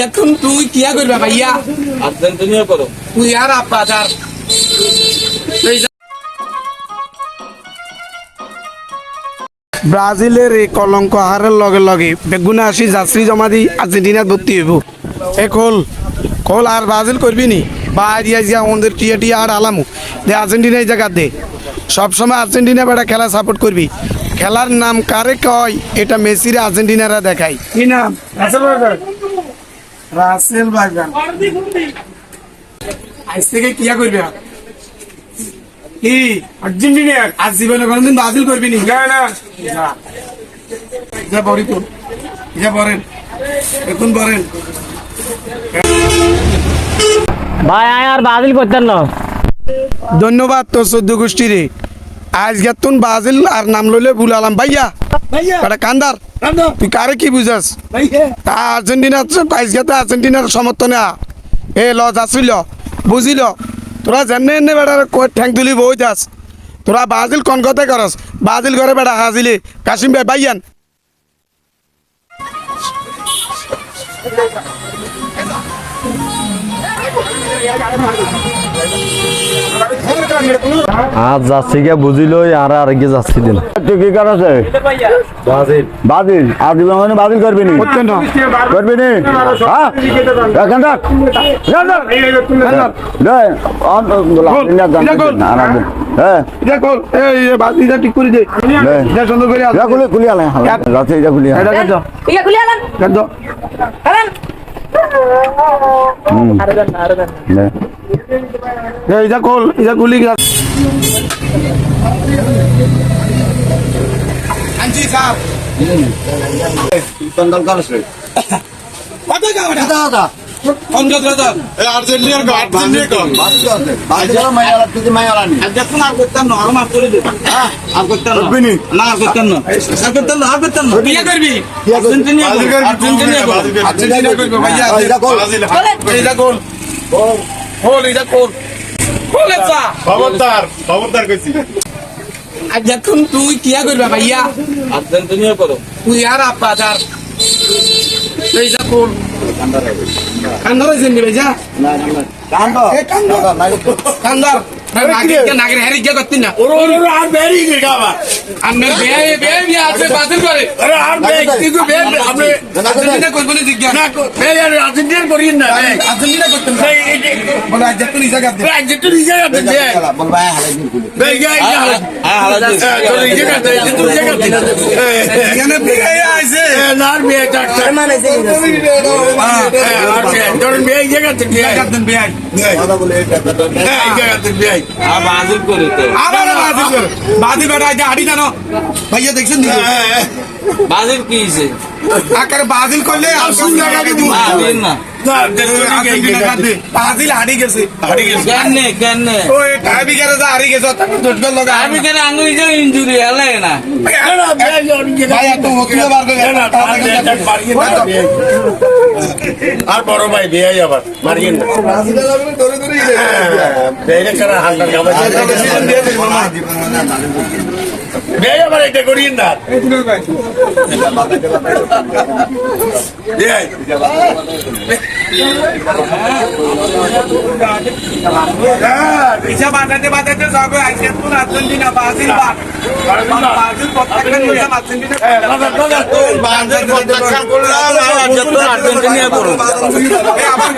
যখন তুই কিয়া করবে ভাইয়া? আর্জেন্টিনিয়া করো তুই আর ব্রাজিলের এই কলঙ্ক হারের লগে লগে বেগুনে আসি যাত্রী জমা দি আর্জেন্টিনাত ভর্তি হইব। এ কল কল আর ব্রাজিল করবি নি? বা ইয়া ইয়া আমাদের টিয়া টিয়া আর আলামু। দে আর্জেন্টিনা এই জায়গা দে। সবসময় আর্জেন্টিনা বেটা খেলা সাপোর্ট করবি। খেলার নাম কারে কয় এটা মেসির আর্জেন্টিনারা দেখায়। কি নাম? রাসেল রাসেল আজ থেকে কিয়া করবি? কি? আজ জীবনে কোনদিন ব্রাজিল করবি নি। না না। যা। বড়ি তো যা বলেন এখন বলেন ভাই আর বাতিল করতেন না। ধন্যবাদ তোর চোদ্দ গোষ্ঠীরে। আজ গেতুন বাজিল আর নাম লইলে ভুল আলাম। ভাইয়া এটা কান্দার? তুই কারে কি বুঝাস? তা আর্জেন্টিনার প্রাইজ গেতে আর্জেন্টিনার সমর্থনে। এ ল যাচ্ছিল। বুঝিল। তোরা যেনে এনে বেড়ার ঠ্যাং তুলি বই যাস তোরা বাজিল কোন কথা করস? বাজিল ঘরে বেড়া হাজিলি। কাশিম ভাই ভাইয়ান। আজ যাচ্ছি গিয়ে বুঝিলই আর আর গিয়ে যাচ্ছি দিন তুই কি করেছে বাজিল বাজিল আর দিবে মানে বাজিল করবি নি করবি নি হ্যাঁ এখান থাক এখান থাক। হ্যাঁ এটা কল ইয়া এটা গুলি গেল আনজি সাহেব কত মায়ালা, তুই কিয়া করবে ভাইয়া? আর্জেন্টিনিয়া করো। তুই আর আব্বা গোল কান্দার। কান্দার। নাগরে নাগরে হেরি গিয়া করতিন না ওরে ওরে ওরে, আর বেরি গে গাবা আমি বে বে বে আছে বাতিল করে আরে আর বে কি গো বে আপনি আর্জেন্টিনা করবে না জিজ্ঞাসা না কো বে আর আর্জেন্টিনার করিয়েন না বে আর্জেন্টিনা করতেন না এই এই এই, বলে আজ তুই জায়গা বিয়ে মানে জায়গা বিয়ে বাজিল করে তো। আবার বাতিল করে। বাতিল বেটা আজ হাড়ি জানো। ভাইয়া দেখছেন নি? বাজিল কি হইছে? আকার বাতিল করলে আর সুন্দর বাজিল লগা না। আর বড় ভাই বিয়ে আবার মারিয়েন না বেরে কারা হালকা গাবা বিয়ে আবার এটা করিয়েন না। পিছা বাঁধাতে বাঁধাতে যাবে আজকে তো আর্জেন্টিনা বাতিল বাদ বাতিল প্রত্যেকটা নিয়ে আর্জেন্টিনা বাজিল প্রত্যাখ্যান করলাম আর আর্জেন্টিনিয়া করো আবার